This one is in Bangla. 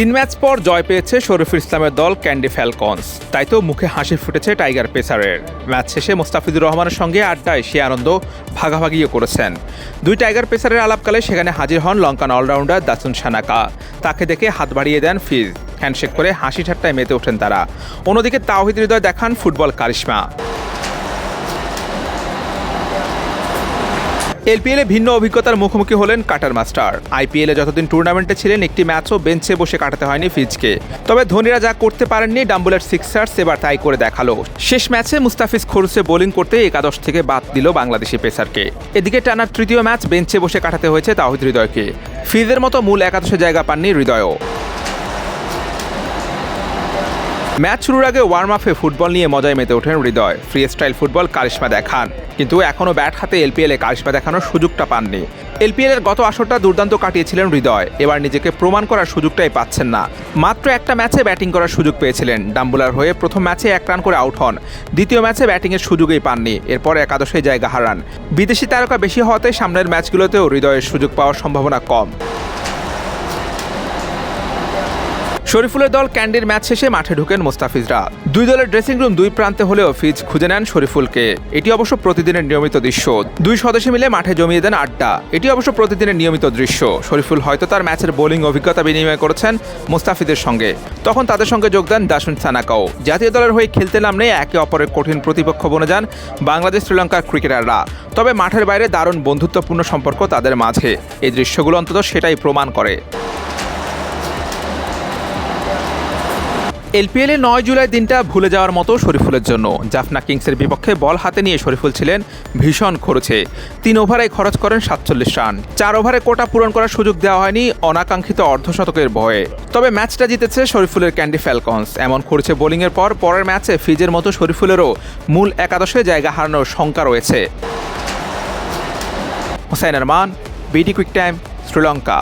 তিন ম্যাচ পর জয় পেয়েছে শরীফুল ইসলামের দল ক্যান্ডি ফ্যালকনস। তাই তো মুখে হাসি ফুটেছে টাইগার পেসারের। ম্যাচ শেষে মোস্তাফিজুর রহমানের সঙ্গে আড্ডায় সে আনন্দ ভাগাভাগিও করেছেন। দুই টাইগার পেসারের আলাপকালে সেখানে হাজির হন লঙ্কান অলরাউন্ডার দাসুন সানাকা। তাকে দেখে হাত বাড়িয়ে দেন ফিজ। হ্যান্ডশেক করে হাসি ঠাট্টায় মেতে ওঠেন তারা। অন্যদিকে তাওহিদ হৃদয় দেখান ফুটবল কারিশমা। এলপিএলে ভিন্ন অভিজ্ঞতার মুখোমুখি হলেন কাটার মাস্টার। আইপিএলে যতদিন টুর্নামেন্টে ছিলেন, একটি ম্যাচও বেঞ্চে বসে কাটাতে হয়নি ফিজকে। তবে ধোনিরা যা করতে পারেননি, ডাম্বুলের সিক্সার্স এবার তাই করে দেখাল। শেষ ম্যাচে মুস্তাফিজ খরুসে বোলিং করতে একাদশ থেকে বাদ দিল বাংলাদেশি পেসারকে। এদিকে টানা তৃতীয় ম্যাচ বেঞ্চে বসে কাটাতে হয়েছে তাহিদ হৃদয়কে। ফিজের মতো মূল একাদশে জায়গা পাননি হৃদয়ও। ম্যাচ শুরুর আগে ওয়ার্ম আপে ফুটবল নিয়ে মজায় মেতে ওঠেন হৃদয়। ফ্রি স্টাইল ফুটবল কারিশমা দেখান। কিন্তু এখনও ব্যাট হাতে এলপিএলে কারিশমা দেখানোর সুযোগটা পাননি। এলপিএল এর গত আসরটা দুর্দান্ত কাটিয়েছিলেন হৃদয়। এবার নিজেকে প্রমাণ করার সুযোগটাই পাচ্ছেন না। মাত্র একটা ম্যাচে ব্যাটিং করার সুযোগ পেয়েছিলেন। ডাম্বুলার হয়ে প্রথম ম্যাচে এক রান করে আউট হন। দ্বিতীয় ম্যাচে ব্যাটিংয়ের সুযোগই পাননি। এরপর একাদশে জায়গা হারান। বিদেশি তারকা বেশি হওয়াতে সামনের ম্যাচগুলোতেও হৃদয়ের সুযোগ পাওয়ার সম্ভাবনা কম। শরীফুলের দল ক্যান্ডির ম্যাচ শেষে মাঠে ঢুকেন মোস্তাফিজরা। দুই দলের ড্রেসিং রুম দুই প্রান্তে হলেও ফিজ খুঁজে নেন শরীফুলকে। এটি অবশ্য প্রতিদিনের নিয়মিত দৃশ্য। দুই সদস্য মিলে মাঠে জমিয়ে দেন আড্ডা। এটি অবশ্য প্রতিদিনের নিয়মিত দৃশ্য। শরীফুল হয়তো তার ম্যাচের বোলিং অভিজ্ঞতা বিনিময় করেছেন মোস্তাফিজের সঙ্গে। তখন তাদের সঙ্গে যোগ দেন দাসুন সানাকাও। জাতীয় দলের হয়ে খেলতে নামলে একে অপরের কঠিন প্রতিপক্ষ বনে যান বাংলাদেশ শ্রীলঙ্কার ক্রিকেটাররা। তবে মাঠের বাইরে দারুণ বন্ধুত্বপূর্ণ সম্পর্ক তাদের মাঝে। এই দৃশ্যগুলো অন্তত সেটাই প্রমাণ করে। এলপিএলে নয় জুলাই দিনটা ভুলে যাওয়ার মতো শরীফুলের জন্য। জাফনা কিংসের বিপক্ষে বল হাতে নিয়ে শরীফুল ছিলেন ভীষণ খরচে। তিন ওভারে খরচ করেন সাতচল্লিশ রান। চার ওভারে কোটা পূরণ করার সুযোগ দেওয়া হয়নি অনাকাঙ্ক্ষিত অর্ধশতকের ভয়ে। তবে ম্যাচটা জিতেছে শরীফুলের ক্যান্ডি ফ্যালকনস। এমন খরচে বোলিংয়ের পর পরের ম্যাচে ফিজের মতো শরীফুলেরও মূল একাদশে জায়গা হারানোর শঙ্কা রয়েছে। Hossain Arman, BD quick time, Sri Lanka.